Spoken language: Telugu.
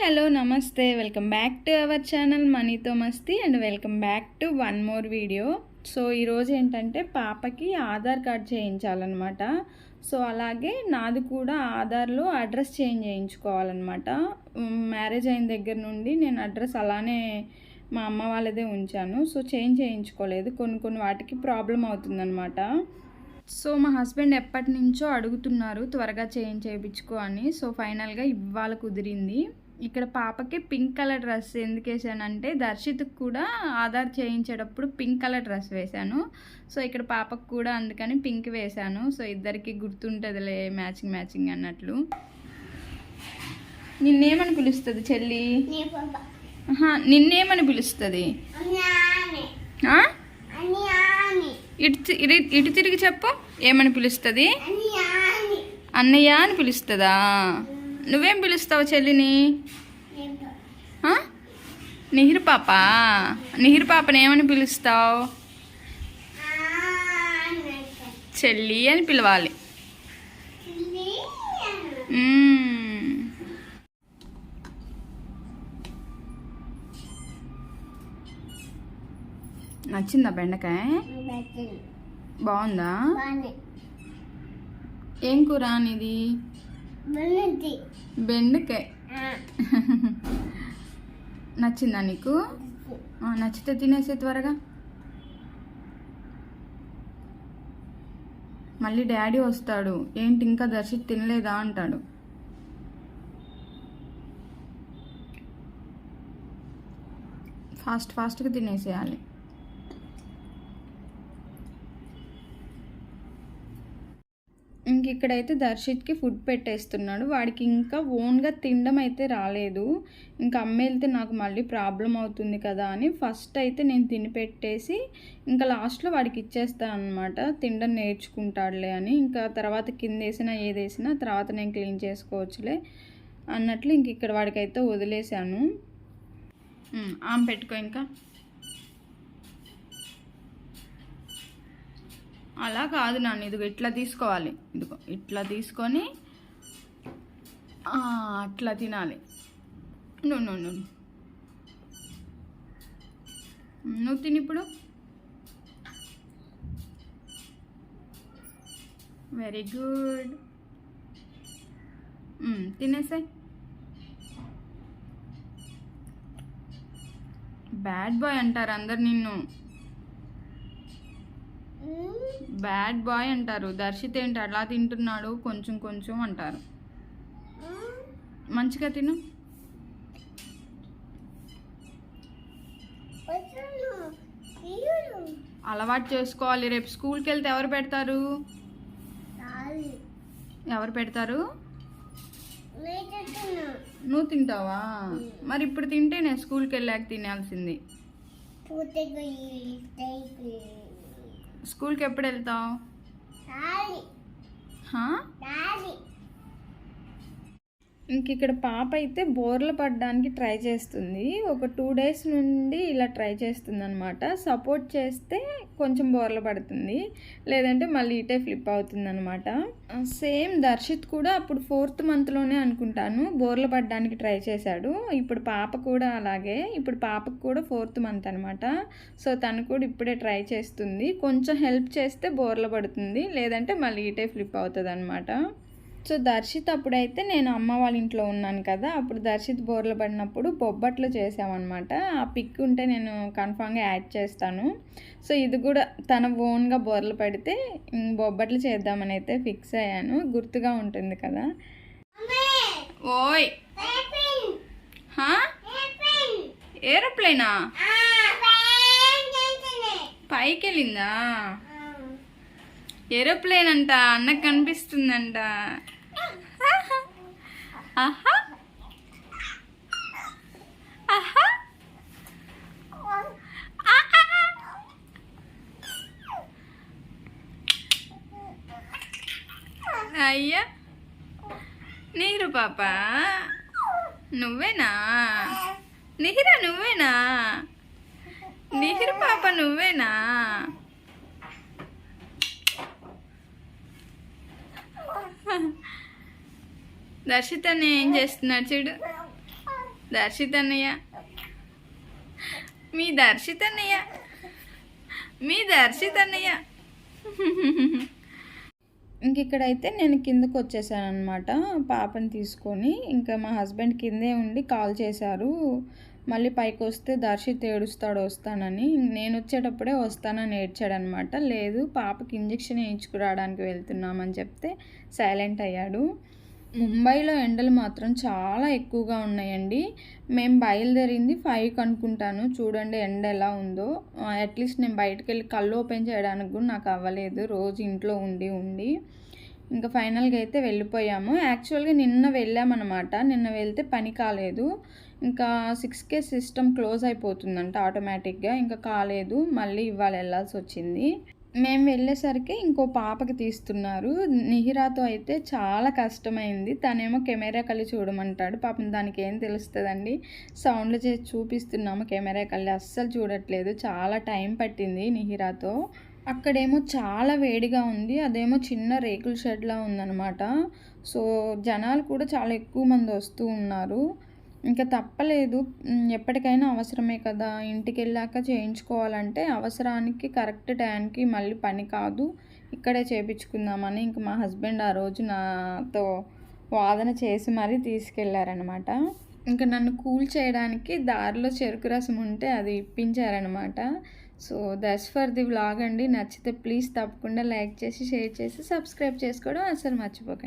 హలో నమస్తే. Welcome back to our channel మనీతో masti and welcome back to one more video so ఈరోజు ఏంటంటే పాపకి ఆధార్ కార్డ్ చేయించాలన్నమాట. సో అలాగే నాది కూడా ఆధార్లో అడ్రస్ చేంజ్ చేయించుకోవాలన్నమాట. మ్యారేజ్ అయిన దగ్గర నుండి నేను అడ్రస్ అలానే మా అమ్మ వాళ్ళదే ఉంచాను. సో చేంజ్ చేయించుకోలేదు. కొన్ని కొన్ని వాటికి ప్రాబ్లం అవుతుందన్నమాట. సో మా హస్బెండ్ ఎప్పటి నుంచో అడుగుతున్నారు త్వరగా చేంజ్ చేయించుకో అని. సో ఫైనల్గా ఇవాళ కుదిరింది. ఇక్కడ పాపకి పింక్ కలర్ డ్రెస్ ఎందుకు వేసానంటే దర్శిత్కి కూడా ఆధార్ చేయించేటప్పుడు పింక్ కలర్ డ్రెస్ వేశాను. సో ఇక్కడ పాపకు కూడా అందుకని పింక్ వేశాను. సో ఇద్దరికి గుర్తుంటుందిలే మ్యాచింగ్ మ్యాచింగ్ అన్నట్లు. నిన్నేమని పిలుస్తుంది చెల్లి? నిన్నేమని పిలుస్తుంది? ఇటు ఇటు- తిరిగి చెప్పు. ఏమని పిలుస్తుంది? అన్నయ్య అని పిలుస్తుందా? నువ్వేం పిలుస్తావు చెల్లిని? నిహిర్ పాప? నిహిర్ పాపని ఏమని పిలుస్తావు? చెల్లి అని పిలవాలి. నచ్చిందా బెండకాయ? బాగుందా? ఏం కూర నీది? బెన్నది బెండకాయ. నచ్చిందా నీకు? నచ్చితే తినేసే త్వరగా. మళ్ళీ డాడీ వస్తాడు. ఏంటి ఇంకా దర్శిత్ తినలేదా అంటాడు. ఫాస్ట్ ఫాస్ట్గా తినేసేయాలి. ఇంక ఇక్కడైతే దర్శిత్కి ఫుడ్ పెట్టేస్తున్నాడు. వాడికి ఇంకా ఓన్గా తినడం అయితే రాలేదు. ఇంకా అమ్మ వెళ్తే నాకు మళ్ళీ ప్రాబ్లం అవుతుంది కదా అని ఫస్ట్ అయితే నేను తిని పెట్టేసి ఇంకా లాస్ట్లో వాడికి ఇచ్చేస్తాను అనమాట తినడం నేర్చుకుంటాడులే అని. ఇంకా తర్వాత కింద వేసినా ఏది తర్వాత నేను క్లీన్ చేసుకోవచ్చులే అన్నట్లు ఇంక ఇక్కడ వాడికైతే వదిలేశాను. ఆమె పెట్టుకో ఇంకా. అలా కాదు నాన్న ఇదిగో ఇట్లా తీసుకోవాలి. ఇదిగో ఇట్లా తీసుకొని అట్లా తినాలి. నువ్వు నువ్వు నువ్వు నువ్వు తిని ఇప్పుడు. వెరీ గుడ్ తినేసాయి. బ్యాడ్ బాయ్ అంటారు అందరు నిన్ను. బ్యాడ్ బాయ్ అంటారు. దర్శిత్ ఏంటి అలా తింటున్నాడు? కొంచెం కొంచెం అంటారు. మంచిగా తిను. అలవాటు చేసుకోవాలి. రేపు స్కూల్కి వెళ్తే ఎవరు పెడతారు? ఎవరు పెడతారు? నువ్వు తింటావా? మరి ఇప్పుడు తింటే నేను స్కూల్కి వెళ్ళాక తినాల్సింది. స్కూల్కి ఎప్పుడు వెళ్తావు చాలి హా? ఇంక ఇక్కడ పాప అయితే బోర్లు పడడానికి ట్రై చేస్తుంది. ఒక టూ డేస్ నుండి ఇలా ట్రై చేస్తుంది అనమాట సపోర్ట్ చేస్తే కొంచెం బోర్లు పడుతుంది. లేదంటే మళ్ళీ ఇటే ఫ్లిప్ అవుతుంది అనమాట సేమ్ దర్శిత్ కూడా అప్పుడు ఫోర్త్ మంత్లోనే అనుకుంటాను. బోర్లు పడడానికి ట్రై చేశాడు. ఇప్పుడు పాప కూడా అలాగే. ఇప్పుడు పాపకు కూడా ఫోర్త్ మంత్ అనమాట సో తను కూడా ఇప్పుడే ట్రై చేస్తుంది. కొంచెం హెల్ప్ చేస్తే బోర్లు పడుతుంది. లేదంటే మళ్ళీ ఇటే ఫ్లిప్ అవుతుంది అనమాట సో దర్శిత్ అప్పుడైతే నేను అమ్మ వాళ్ళ ఇంట్లో ఉన్నాను కదా అప్పుడు దర్శిత్ బోర్లు పడినప్పుడు బొబ్బట్లు చేసామన్నమాట. ఆ పిక్ ఉంటే నేను కన్ఫామ్గా యాడ్ చేస్తాను. సో ఇది కూడా తన ఓన్గా బోర్లు పడితే బొబ్బట్లు చేద్దామని అయితే ఫిక్స్ అయ్యాను గుర్తుగా ఉంటుంది కదా. ఓయ్! ఏరోప్లేనా? పైకి వెళ్ళిందా ఏరోప్లేన్ అంట అన్నకు కనిపిస్తుందంట. ఆహా ఆహా అయ్యా నీరు పాప నువ్వేనా నిహిరా నువ్వేనా నిహిరు పాప నువ్వేనా దర్శితని ఏం చేస్తున్నాడు చూడు. దర్శిత్ అన్నయ్య మీ దర్శిత్ అన్నయ్య మీ దర్శిత్ అన్నయ్య ఇంక ఇక్కడైతే నేను కిందకు వచ్చేసాను అనమాట పాపని తీసుకొని ఇంకా మా హస్బెండ్ కిందే ఉండి కాల్ చేశారు. మళ్ళీ పైకి వస్తే దర్శిత్ ఏడుస్తాడు వస్తానని. నేను వచ్చేటప్పుడే వస్తానని ఏడ్చాడనమాట లేదు పాపకి ఇంజెక్షన్ వేయించుకురావడానికి వెళ్తున్నామని చెప్తే సైలెంట్ అయ్యాడు. ముంబైలో ఎండలు మాత్రం చాలా ఎక్కువగా ఉన్నాయండి. మేము బయలుదేరింది ఫైవ్కి అనుకుంటాను చూడండి ఎండ ఎలా ఉందో. అట్లీస్ట్ నేను బయటకు వెళ్ళి కళ్ళు ఓపెన్ చేయడానికి కూడా నాకు అవ్వలేదు. రోజు ఇంట్లో ఉండి ఉండి. ఇంకా ఫైనల్గా అయితే వెళ్ళిపోయాము. యాక్చువల్గా నిన్న వెళ్ళామన్నమాట. నిన్న వెళ్తే పని కాలేదు. ఇంకా సిక్స్కే సిస్టమ్ క్లోజ్ అయిపోతుందంట ఆటోమేటిక్గా ఇంకా కాలేదు. మళ్ళీ ఇవాళ వెళ్ళాల్సి వచ్చింది. మేము వెళ్ళేసరికి ఇంకో పాపకి తీస్తున్నారు. నిహిరాతో అయితే చాలా కష్టమైంది. తనేమో కెమెరా కళ్ళి చూడమంటాడు. పాపం దానికి ఏం తెలుస్తుందండి? సౌండ్లు చేసి చూపిస్తున్నాము. కెమెరా కళ్ళి అస్సలు చూడట్లేదు. చాలా టైం పట్టింది నిహిరాతో. అక్కడేమో చాలా వేడిగా ఉంది. అదేమో చిన్న రేకుల షెడ్లా ఉందన్నమాట. సో జనాలు కూడా చాలా ఎక్కువ మంది వస్తూ ఉన్నారు. ఇంకా తప్పలేదు. ఎప్పటికైనా అవసరమే కదా. ఇంటికి వెళ్ళాక చేయించుకోవాలంటే అవసరానికి కరెక్ట్ టైంకి మళ్ళీ పని కాదు. ఇక్కడే చేయించుకుందామని ఇంక మా హస్బెండ్ ఆ రోజు నాతో వాదన చేసి మరీ తీసుకెళ్ళారనమాట. ఇంకా నన్ను కూల్ చేయడానికి దారిలో చెరుకు రసం ఉంటే అది ఇప్పించారనమాట. So that's for the vlog అండి. నచ్చితే ప్లీజ్ తప్పకుండా లైక్ చేసి షేర్ చేసి సబ్స్క్రైబ్ చేసుకోవడం అసలు మర్చిపోకండి.